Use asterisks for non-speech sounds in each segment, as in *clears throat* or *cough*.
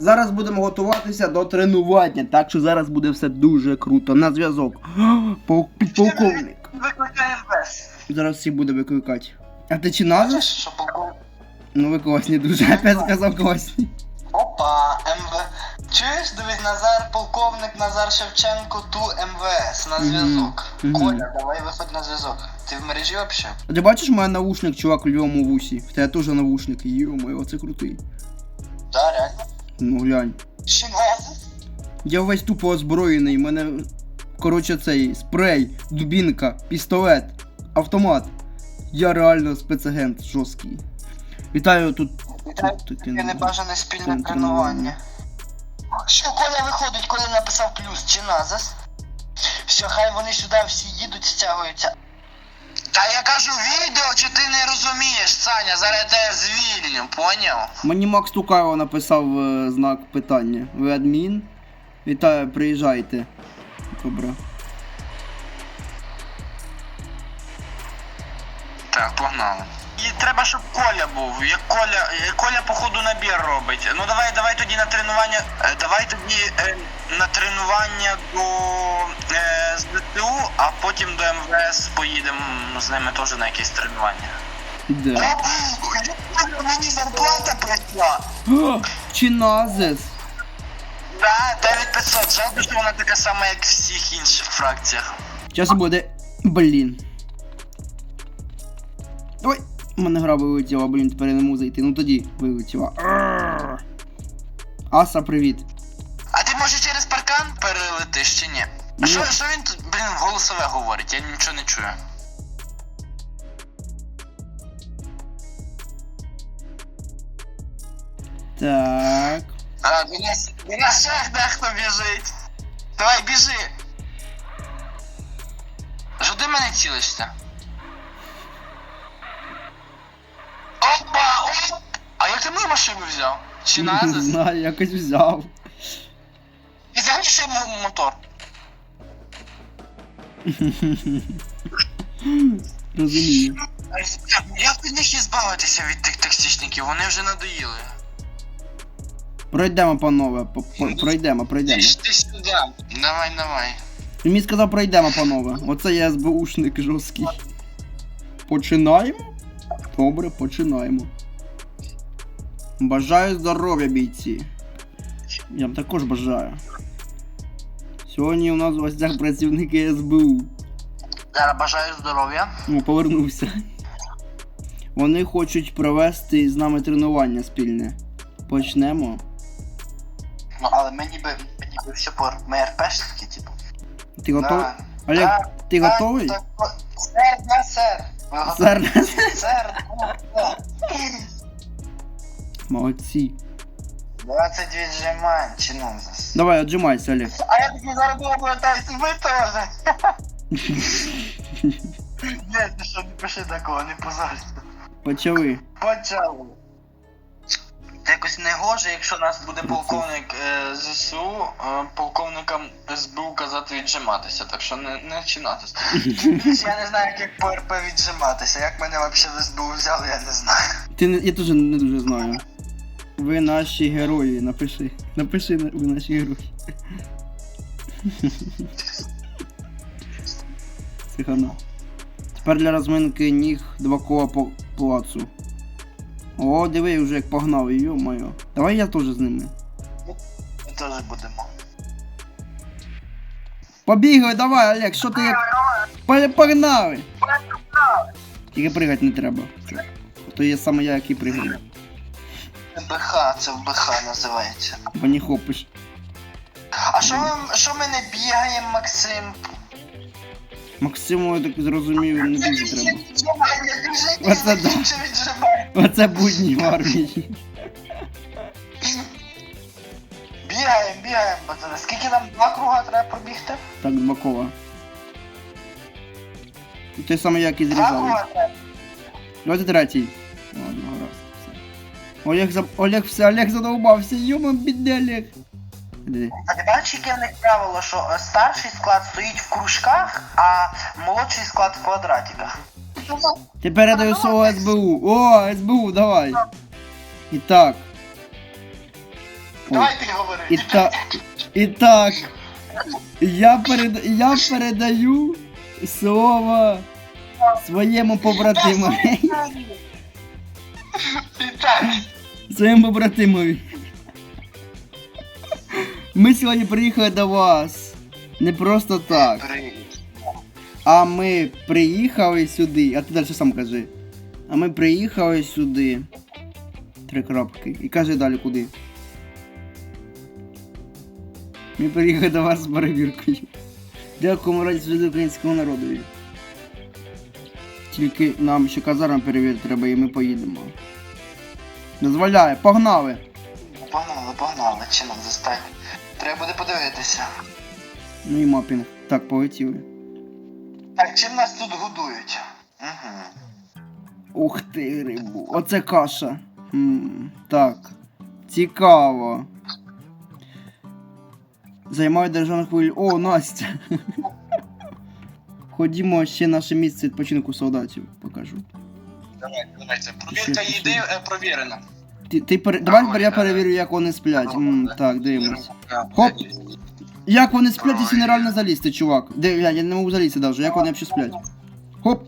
Зараз будемо готуватися до тренування, так що зараз буде все дуже круто. На зв'язок. Пол- Підполковник. Викликає МВС. Зараз всіх буде викликати. А ти чи назад? Що полковник? Ну ви класні дуже. Опять сказав класні. Опа, МВ. Чуєш, дивись, Назар, полковник Назар Шевченко, ту МВС на Мгм. зв'язок. Мгм. Коля, давай виходь на зв'язок. Ти в мережі вообще? А ти бачиш, у мене наушник, чувак, в лівому вусі. В тебе теж наушник. Йо-моє, оце крутий. Да, реально. Ну глянь. Шинезис? Я весь тупо озброєний, в мене. Коротше, цей спрей, дубінка, пістолет, автомат. Я реально спецагент жорсткий. Вітаю тут. Вітаю, тут таке Таке не- небажане спільне Тренування. тренування. Що, Коля виходить, Коля написав плюс чи назас? Все, хай вони сюди всі їдуть, стягуються. Та я кажу відео, чи ти не розумієш, Саня, зараз я тебе звільню, поняв? Мені Макс Тукаєва написав е, знак питання. Ви адмін? Вітаю, приїжджайте. Добре. Так, погнали. І треба, щоб Коля був. Як Коля, Коля походу набір робить. Ну давай, давай тоді на тренування. е, Давай тоді е, на тренування до е, ЗТУ, а потім до МВС поїдемо з ними теж на якесь тренування. Де? Мені зарплата прийшла. О, Чиназис! Да, 9500. Жалко, що вона така сама, як в всіх інших фракціях. Зараз буде. Блін. Ой! У мене гра вилетіла, блін, тепер я не можу зайти. Ну тоді вилетіла. Арррр. Аса, привіт. А ти може через паркан перелетиш чи ні? А що, що він тут, блін, голосове говорить? Я нічого не чую. Так. А, до нас ще дехто біжить. Давай, біжи. Що ти мене цілишся? Як ти мою машину взяв? Чи Не знаю, якось взяв. І взяв ще мо- мотор. Розумію. Як від них ізбавитися від тих токсичників? Вони вже надоїли. Пройдемо, панове. по- по- Пройдемо, пройдемо. Ти, ти сюди. Давай, давай. Він мені сказав, пройдемо, панове. Оце я СБУшник жорсткий. Починаємо? Добре, починаємо. Бажаю здоров'я, бійці. Я вам також бажаю. Сьогодні у нас в гостях працівники СБУ. Зараз бажаю здоров'я. О, повернувся. Вони хочуть провести з нами тренування спільне. Почнемо. Ну, але ми ніби, ми ніби все по ми РПшники, типу. Ти готовий? Да. Олег, Так, ти так, готовий? так, Сер, да, сер. Сер, готові? Сер, да, да. Молодці. 20 віджимань, чи зас. Давай, отжимайся, Олег. А я такий зараз буду повертаюся, ви теж. Ні, ти що, не пиши такого, не позорься. Почали. Почали. Це якось не гоже, якщо нас буде полковник е, ЗСУ, е, полковникам СБУ казати віджиматися, так що не, не чинатися. *laughs* я не знаю, як по РП віджиматися. Як мене взагалі в СБУ взяли, я не знаю. Ти не, я теж не дуже знаю. Ви наші герої, напиши. Напиши, ви наші герої. Це хана. Тепер для розминки ніг два кола по плацу. О, диви, вже як погнав, йо-моє. Давай я теж з ними. Ми теж будемо. Побігли, давай, Олег, що ти як. Погнали! Тільки пригати не треба. А То є саме я, який пригаю. БХ, це в БХ називається. Не хопиш. А що ми, що ми не бігаємо, Максим? Максиму, я так зрозумів, не дуже треба. Оце да. Оце будні в армії. Бігаємо, бігаємо, пацани. Скільки нам два круга треба пробігти? Так, два кола. Той самий, як і Два зрізали. круга треба. Давайте третій. Ладно, гаразд. Олег, за... Олег все, Олег задовбався, йома, бідний Олег. Ти бачиш, яке в них правило, що е, старший склад стоїть в кружках, а молодший склад в квадратиках. Ти передаю слово СБУ. О, СБУ, давай. І так. Давай ти говори. І так, і так, я, перед, я передаю слово своєму побратимові. І так. Своєму побратимові. Ми сьогодні приїхали до вас. Не просто так. А ми приїхали сюди. А ти далі сам кажи. А ми приїхали сюди. Три крапки. І кажи далі куди. Ми приїхали до вас з перевіркою. Дякуємо раді служити українському народові. Тільки нам ще казарм перевірити треба і ми поїдемо. Дозволяє, погнали! Погнали, погнали, чи нам заставить. Треба буде подивитися. Ну і мапінг. Так, полетіли. Так, чим нас тут годують? Угу. Ух ти, рибу. Оце каша. М, так. Цікаво. Займаю державну хвилю. О, Настя. *laughs* Ходімо ще наше місце відпочинку солдатів. Покажу. Давайте, давайте. Провірка їди е, провірена. Ти, ти пере... Давай я перевірю, як вони сплять. М, так, дивимось. Хоп. Як вони сплять, якщо нереально залізти, чувак? Де, я, я не можу залізти навіть, як вони взагалі сплять. Хоп.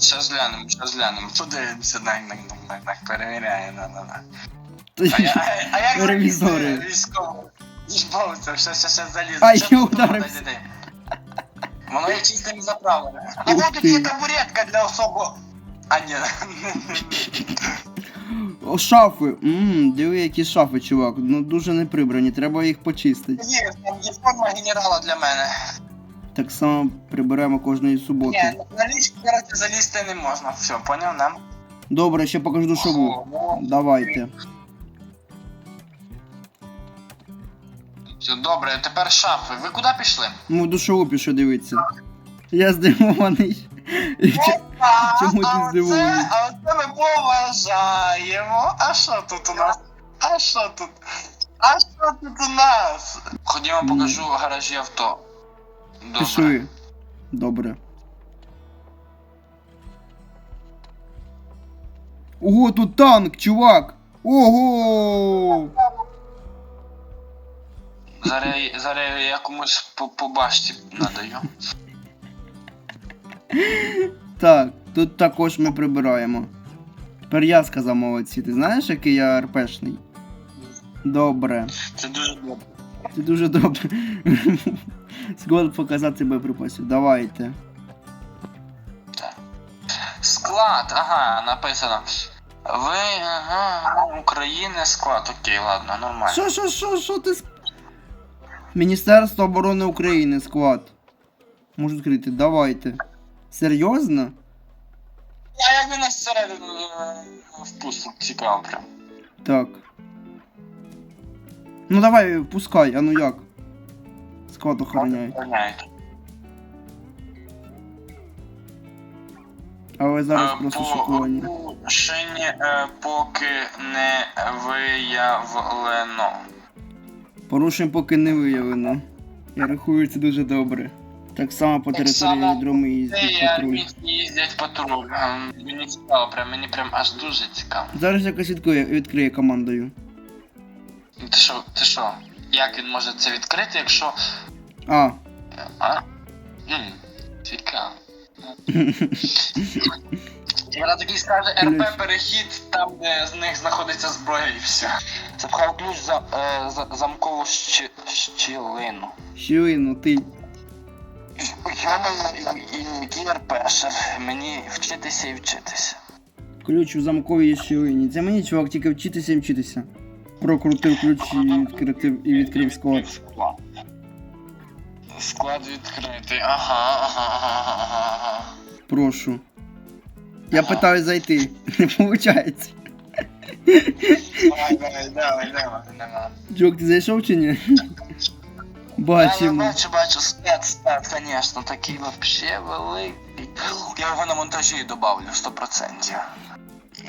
Щас глянемо, щас глянемо. Подивимося, так, так, так, так, так, перевіряє, на, на, на. А, я, а, а як Ревізори. залізти військово? Службовця, ще, ще, ще заліз. Ай, Що я тут ударився. Воно є чистим заправлене. А Ух вот тут ти. є табуретка для особо... А, ні. О, шафи. Ммм, диви, які шафи, чувак. Ну дуже не прибрані, треба їх почистити. Є, там є форма генерала для мене. Так само прибираємо кожної суботи. Ні, на ліжку, коротше, залізти не можна. Все, поняв, нам? Добре, ще покажу душову. Давайте. Все, добре, тепер шафи. Ви куди пішли? Ну, в душову пішу дивитися. Я здивований. І А, Чому ти а оце- А оце ми поважаємо. А що тут у нас? А що тут? А що тут у нас? Ходімо, покажу гаражі авто. Добре. Пішли. Добре. Ого, тут танк, чувак! Ого! Зараз, зараз я комусь по, по башті надаю. Так, тут також ми прибираємо. Тепер я сказав молодці. Ти знаєш, який я РПшний? Добре. Це дуже добре. Це дуже добре. *laughs* Склад показати боєприпасів. Давайте. Склад, ага, написано. Ви, ага, України склад, окей, ладно, нормально. Що, що, що, що ти Міністерство оборони України, склад. Можу відкрити, давайте. Серйозно? А як він нас всередину е, впустив, цікаво прям. Так. Ну давай, пускай, а ну як? Склад. Охороняють. Але зараз Е, просто по шокування. Порушення е, поки не виявлено. Порушень поки не виявлено. Я рахую, це дуже добре. Так само по Так території само аеродрому їздять патруль. їздять патруль. Ем, Мені цікаво, прям мені прям аж дуже цікаво. Зараз якось відкриє, відкриє командою. Ти що, ти що? Як він може це відкрити, якщо. А, А? М, Цікаво. *laughs* Вона такий скаже РП перехід там, де з них знаходиться зброя і все. Запхав ключ за, е, за замкову щі, щілину. щілину, ти. Я не який Мені вчитися і вчитися. Ключ у замковій щілині. Це мені, чувак, тільки вчитися і вчитися. Прокрутив ключ і відкрив, і відкрив склад. Склад. Відкритий. Ага, ага, ага, ага, ага. Прошу. Я питаю зайти. *laughs* Не виходить. Давай, давай, давай, давай, давай. Джок, ти зайшов чи ні? Я Бачимо. бачу, бачу, стат, стат, звісно, такий вообще великий. Я його на монтажі добавлю 100%.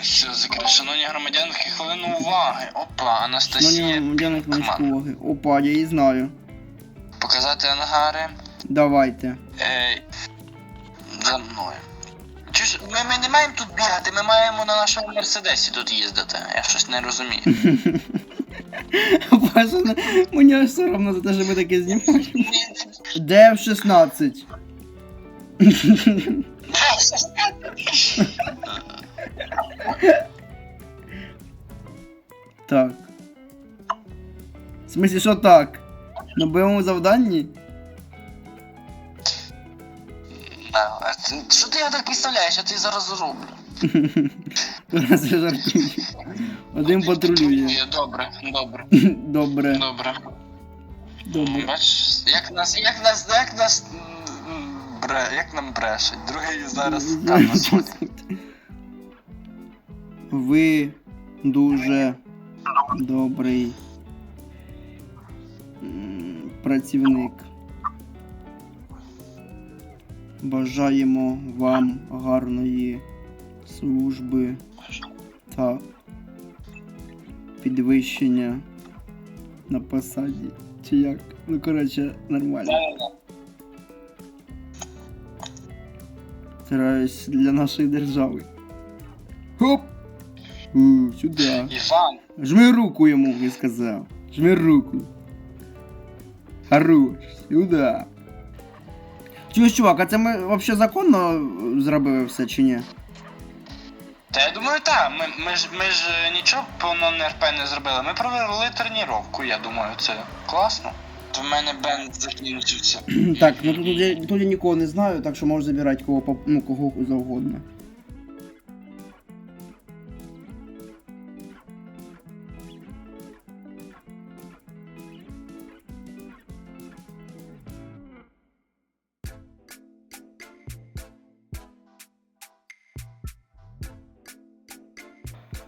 Все, закрив. Шановні громадянки, хвилину уваги. Опа, Ну, Анастасія. Діана хвилиночку уваги. Опа, я її знаю. Показати ангари. Давайте. Ей, за мною. Чи ж ми, ми не маємо тут бігати, ми маємо на нашому мерседесі тут їздити. Я щось не розумію. *laughs* Ну, мені аж соромно за те, що ми таке знімаємо. Де в 16? Так. В смысле, що так? На бойовому завданні? Да, а Що ти я так представляєш, я тобі зараз зроблю. *laughs* Жартую. Один патрулює. *laughs* Добре, добре, Добре, добре. добре. Бачиш, як нас, як нас, як нас, бре, як нам брешуть. Другий зараз *laughs* там нас Ви дуже добрий працівник. Бажаємо вам гарної служби та підвищення на посаді. Чи як? Ну, коротше, нормально. Стараюсь для нашої держави. Хоп! У, сюди. Іван, Жми руку йому, я сказав. Жми руку. Хорош, сюди. Чуєш, чувак, а це ми взагалі законно зробили все чи ні? Та я думаю, так, ми, ми, ж, ми ж е, нічого по НРП не зробили, ми провели тренування, я думаю, це класно. В мене бенд закінчився. *clears throat* так, ну тут, я, тут я нікого не знаю, так що можеш забирати кого, ну, кого завгодно.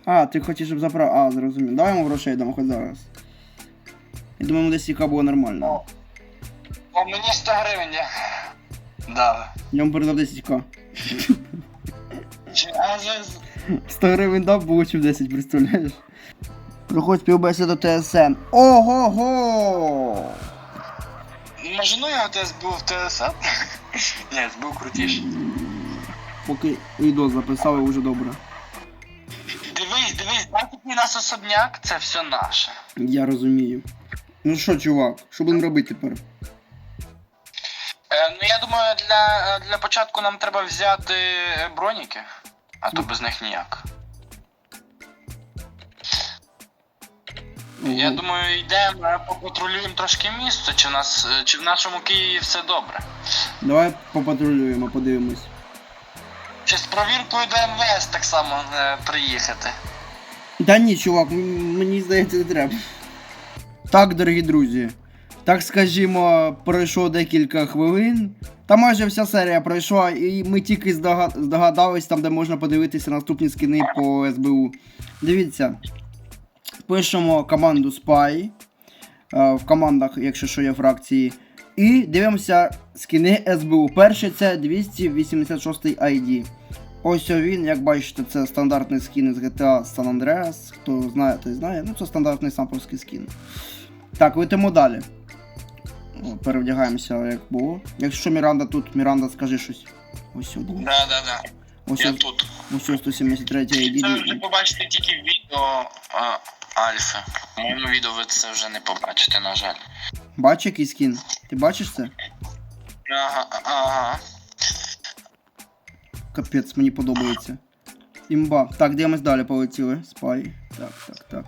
А, ти хочеш, щоб заправ... А, зрозумів. Давай йому грошей дамо хоч зараз. Я думаю, йому десь яка було нормально. О, мені 100 гривень є. Да. Я йому передав 10к. Чи- А за- 100 гривень дав, получив 10, представляєш? Проходь співбесіду ТСН. Ого-го! Може, ну я ТС був ТС? *laughs* Ні, був крутіше. Поки відео записав, і вже добре. Дивись, дивись, який у нас особняк, це все наше. Я розумію. Ну що, чувак, що будемо робити тепер? Е, ну я думаю, для, для початку нам треба взяти е, броніки, а то без них ніяк. Я думаю, йдемо, е, попатрулюємо трошки місто, чи в нас е, чи в нашому Києві все добре. Давай попатрулюємо, подивимось. Чи з провіркою до МВС так само е, приїхати. Та ні, чувак, мені здається, не треба. Так, дорогі друзі. Так скажімо, пройшло декілька хвилин. Та майже вся серія пройшла, і ми тільки здога- здогадались там, де можна подивитися наступні скини по СБУ. Дивіться. Пишемо команду Spy. е, В командах, якщо що є фракції. І дивимося скини СБУ. Перший це 286 ID. Ось він, як бачите, це стандартний скін з GTA San Andreas. Хто знає, той знає. Ну, це стандартний самповський скін. Так, летимо далі. Перевдягаємося, як було. Якщо Міранда тут, Міранда, скажи щось. Ось сюди. Да, да, да. Ось Я ось тут. ось ось 173 Це ви вже побачите тільки в відео а, Альфи. В моєму відео ви це вже не побачите, на жаль. Бачиш який скін? Ти бачиш це? Ага, ага. Капець, мені подобається. Імба. Так, дивимось далі, полетіли. Спай. Так, так, так.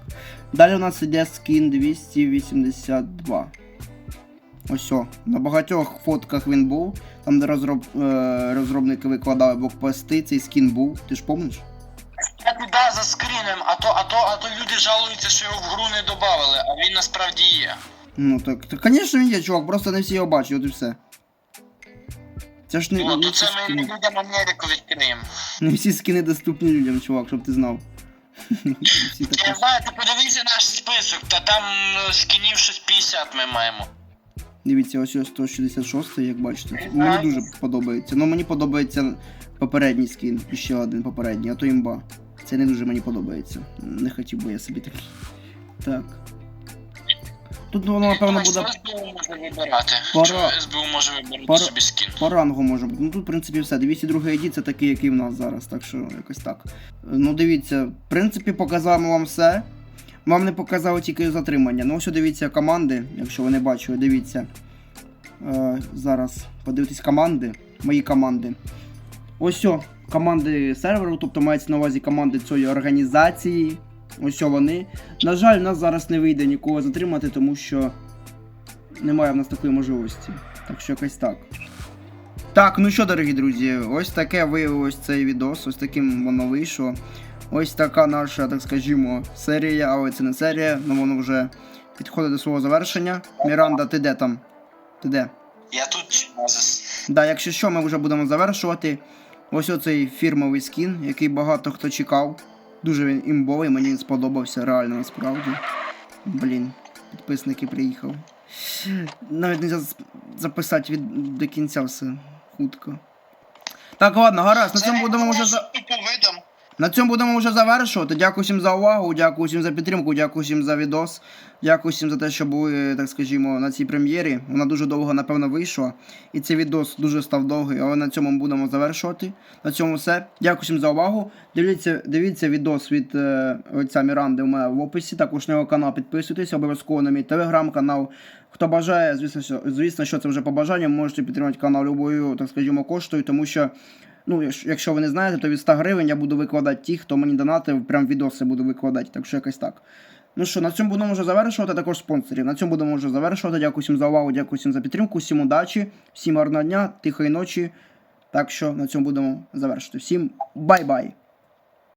Далі у нас іде скін 282. Ось о. На багатьох фотках він був. Там, де розроб... е... розробники викладали блокпости, цей скін був. Ти ж помниш? Я да, за скрінем, а то, а то, а то люди жалуються, що його в гру не додавали, а він насправді є. Ну так, так, звісно, він є, чувак, просто не всі його бачать, от і все. Це ж не, Ну, не, то всі це ми скіни, людям Америку відкриємо. не всі скіни доступні людям, чувак, щоб ти знав. *laughs* Всі Я такі. знаю, ти подивися наш список, та там е, скінів щось 50 ми маємо. Дивіться, ось ось 166, як бачите. Мені дуже подобається. Ну мені подобається попередній скін, і ще один попередній, а то імба. Це не дуже мені подобається. Не хотів би я собі такий. Так. Тут воно, напевно, буде СБУ вибирати? Чи СБУ може вибирати пора- собі скін? по рангу може бути. Ну тут, в принципі, все. 202 ID це такий, який в нас зараз, так що якось так. Ну дивіться, в принципі, показуємо вам все. Вам не показали тільки затримання. Ну, ось дивіться команди, якщо ви не бачили, дивіться. Е, зараз подивитись команди, мої команди. Ось о, команди серверу, тобто мається на увазі команди цієї організації. Ось вони. На жаль, нас зараз не вийде нікого затримати, тому що немає в нас такої можливості. Так що якось так. Так, ну що, дорогі друзі, ось таке виявилось цей відос, ось таким воно вийшло. Ось така наша, так скажімо, серія, але це не серія, ну воно вже підходить до свого завершення. Міранда, ти де там? Ти де? Я тут. Да, якщо що, ми вже будемо завершувати. Ось оцей фірмовий скін, який багато хто чекав. Дуже він імбовий, мені сподобався реально насправді. Блін, підписники приїхав. Навіть не записати від до кінця все хутко. Так, ладно, гаразд, на цьому будемо вже за. На цьому будемо вже завершувати. Дякую всім за увагу, дякую всім за підтримку, дякую всім за відос. Дякую всім за те, що були, так скажімо, на цій прем'єрі. Вона дуже довго, напевно, вийшла. І цей відос дуже став довгий, але на цьому будемо завершувати. На цьому все. Дякую всім за увагу. Дивіться, дивіться відос від е, Міранди у мене в описі. Також на його канал підписуйтесь, обов'язково на мій телеграм-канал. Хто бажає, звісно, що, звісно, що це вже по бажанню, можете підтримати канал любою, так скажімо, коштою, тому що. Ну, якщо- ви не знаєте, то від 100 гривень я буду викладати ті, хто мені донатив, прям відоси буду викладати, так що якось так. Ну що, на цьому будемо вже завершувати, також спонсорів. На цьому будемо вже завершувати. Дякую всім за увагу, дякую всім за підтримку, всім удачі, всім гарного дня, тихої ночі. Так що на цьому будемо завершити. Всім бай-бай!